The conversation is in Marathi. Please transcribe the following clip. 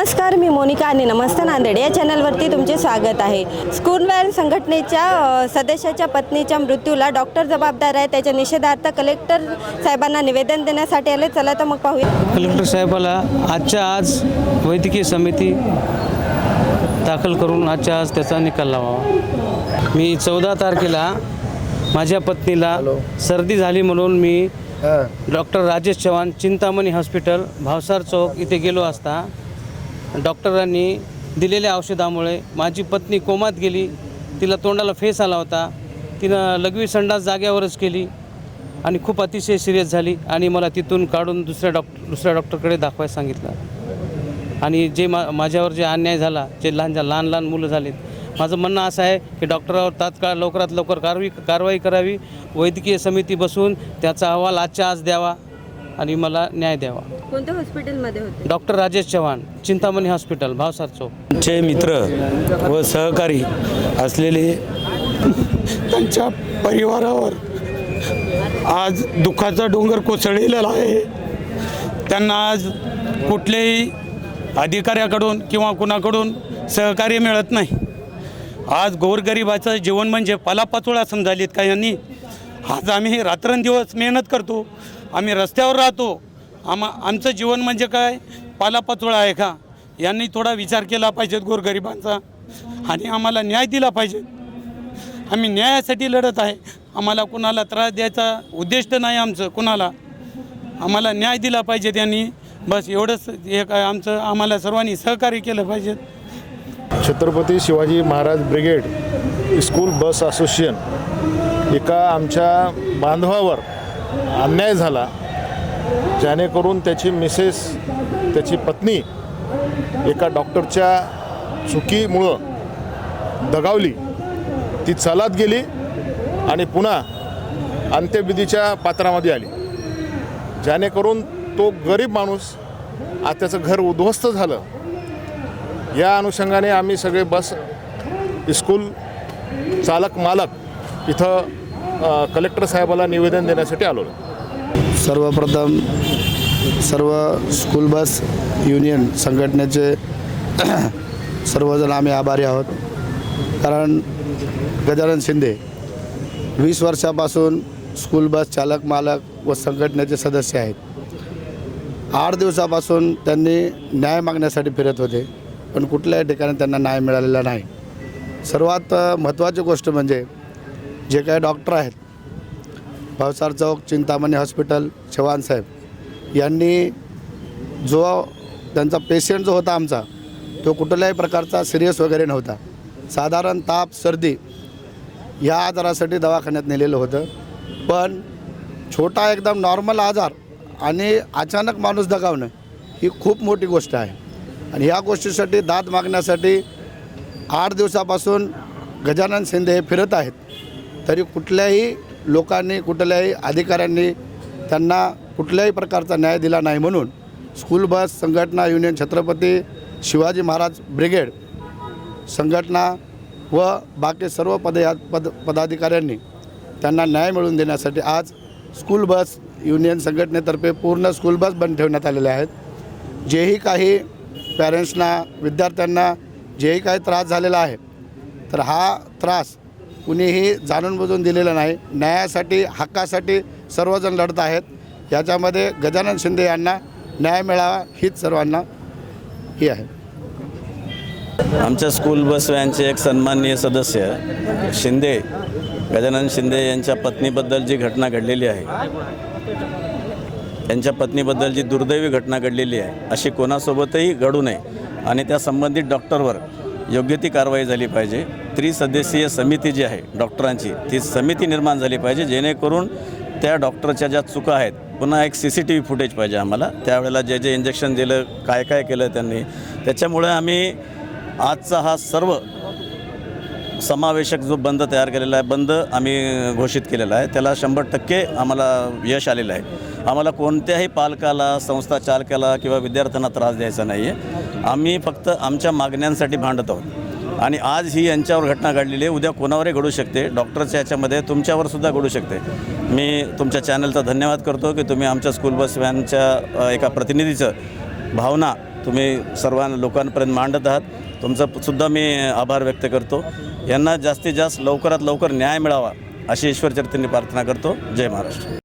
नमस्कार मी मोनिका आणि नमस्ते नांदेड. या चॅनलवरती तुमचे स्वागत आहे. स्कूल व्हॅन संघटनेच्या सदस्याच्या पत्नीच्या मृत्यूला डॉक्टर जबाबदार आहे. त्याच्या निषेधार्थ कलेक्टर साहेबांना निवेदन देण्यासाठी आले. चला तर मग पाहूया. कलेक्टर साहेबाला आजच्या आज वैद्यकीय समिती दाखल करून आजच्या आज त्याचा निकाल लावावा. मी चौदा तारखेला माझ्या पत्नीला सर्दी झाली म्हणून मी डॉक्टर राजेश चव्हाण चिंतामणी हॉस्पिटल भावसार चौक इथे गेलो असता. डॉक्टरांनी दिलेल्या औषधामुळे माझी पत्नी कोमात गेली. तिला तोंडाला फेस आला होता. तिनं लघवी संडास जाग्यावरच केली आणि खूप अतिशय सिरियस झाली आणि मला तिथून काढून दुसऱ्या डॉक्टर दुसऱ्या डॉक्टरकडे दाखवायला सांगितलं. आणि जे मा माझ्यावर जे अन्याय झाला जे लहान लहान लहान मुलं झालीत माझं म्हणणं असं आहे की डॉक्टरावर तात्काळ लवकरात लवकर कारवाई कारवाई करावी. वैद्यकीय समिती बसून त्याचा अहवाल आजच्या आज द्यावा. आणि मला न्याय द्यावा. कोणत्या हॉस्पिटलमध्ये होते? Doctor Rajesh Chavan Chintamani hospital Bhavsar Chowk. चे मित्र व सहकारी असलेले त्यांच्या परिवारावर आज दुःखाचा डोंगर कोसळलेला आहे. त्यांना आज कुठल्याही अधिकाऱ्याकडून किंवा कुणाकडून सहकार्य मिळत नाही. आज गोरगरिबाचं जीवन म्हणजे पालापाचोळा समजालीत का यांनी आज आम्ही रात्रंदिवस मेहनत करतो. आम्ही रस्त्यावर राहतो. आम्हा आमचं जीवन म्हणजे काय? पालापाचोळा आहे का? यांनी थोडा विचार केला पाहिजेत गोरगरिबांचा आणि आम्हाला न्याय दिला पाहिजे. आम्ही न्यायासाठी लढत आहे. आम्हाला कुणाला त्रास द्यायचा उद्दिष्ट नाही आमचं कुणाला. आम्हाला न्याय दिला पाहिजे त्यांनी. बस एवढंच हे काय आमचं आम्हाला सर्वांनी सहकार्य केलं पाहिजे. Chhatrapati Shivaji Maharaj brigade school bus association एका आमच्या बांधवावर अन्याय झाला जेणेकरून त्याची मिसेस त्याची पत्नी एका डॉक्टरच्या चुकीमुळं दगावली. ती चालत गेली आणि पुन्हा अंत्यविधीच्या पात्रामध्ये आली. जेणेकरून तो गरीब माणूस आज त्याचं घर उद्ध्वस्त झालं. या अनुषंगाने आम्ही सगळे बस स्कूल चालक मालक इथं कलेक्टर साहेबाला निवेदन देण्यासाठी आलो. सर्वप्रथम सर्व स्कूल बस युनियन संघटनेचे सर्वजण आम्ही आभारी आहोत. कारण गजानन शिंदे वीस वर्षापासून स्कूल बस चालक मालक व संघटनेचे सदस्य आहेत. आठ दिवसापासून त्यांनी न्याय मागण्यासाठी फिरत होते पण कुठल्याही ठिकाणी त्यांना न्याय मिळालेला नाही. सर्वात महत्त्वाची गोष्ट म्हणजे जे काही डॉक्टर आहेत भावसार चौक चिंतामणी हॉस्पिटल चव्हाण साहेब यांनी जो त्यांचा पेशंट जो होता आमचा तो कुठल्याही प्रकारचा सिरियस वगैरे नव्हता. साधारण ताप सर्दी या आजारासाठी दवाखान्यात नेलेलं होतं. पण छोटा एकदम नॉर्मल आजार आणि अचानक माणूस दगावणं ही खूप मोठी गोष्ट आहे. आणि ह्या गोष्टीसाठी दाद मागण्यासाठी आठ दिवसापासून गजानन शिंदे हे फिरत आहेत. तरी कुठल्याही लोकांनी कुठल्याही अधिकाऱ्यांनी त्यांना कुठल्याही प्रकारचा न्याय दिला नाही म्हणून स्कूल बस संघटना युनियन छत्रपती शिवाजी महाराज ब्रिगेड संघटना व बाकी सर्व पद पद पदाधिकाऱ्यांनी त्यांना न्याय मिळवून देण्यासाठी आज स्कूल बस युनियन संघटनेतर्फे पूर्ण स्कूल बस बंद ठेवण्यात आलेले आहेत. जेही काही पॅरेंट्सना विद्यार्थ्यांना जेही काही त्रास झालेला आहे तर हा त्रास कुणीही जाणून बुजून दिलेला नाही. न्यायासाठी हक्कासाठी सर्वजण लढत आहेत. याच्यामध्ये गजानन शिंदे यांना न्याय मिळावा हीच सर्वांना ही आहे. आमच्या स्कूल बस व्हॅनचे एक सन्माननीय सदस्य शिंदे गजानन शिंदे यांच्या पत्नीबद्दल जी घटना घडलेली आहे त्यांच्या पत्नीबद्दल जी दुर्दैवी घटना घडलेली आहे अशी कोणासोबतही घडू नये. आणि त्या संबंधित डॉक्टरवर योग्य ती कारवाई झाली पाहिजे. त्रिसदस्यीय समिती जी आहे डॉक्टरांची ती समिती निर्माण झाली पाहिजे जेणेकरून त्या डॉक्टरच्या ज्या चुका आहेत पुन्हा एक C C T V footage पाहिजे आम्हाला. त्यावेळेला जे जे इंजेक्शन दिलं काय काय केलं त्यांनी त्याच्यामुळे आम्ही आजचा हा सर्व समावेशक जो बंद तयार केलेला आहे बंद आम्ही घोषित केलेला आहे. त्याला शंभर टक्के आम्हाला यश आलेलं आहे. आम्हाला कोणत्याही पालकाला संस्था चालकाला किंवा विद्यार्थ्यांना त्रास द्यायचा नाही आहे आम्ही फक्त आमच्या मागण्यांसाठी भांडत आहोत. आणि आज ही यांच्यावर घटना घडलेली आहे. उद्या कोणावरही घडू शकते. डॉक्टरच्या याच्यामध्ये तुमच्यावर सुद्धा घडू शकते. मी तुमच्या चॅनलचा धन्यवाद करतो की तुम्ही आमच्या स्कूल बस व्हॅनच्या एका प्रतिनिधीचं भावना तुम्ही सर्वांना लोकांपर्यंत मांडत आहात. तुमचं सुद्धा मी आभार व्यक्त करतो. यांना जास्तीत जास्त लवकरात लवकर न्याय मिळावा अशी ईश्वरचरित्रांनी प्रार्थना करतो. जय महाराष्ट्र.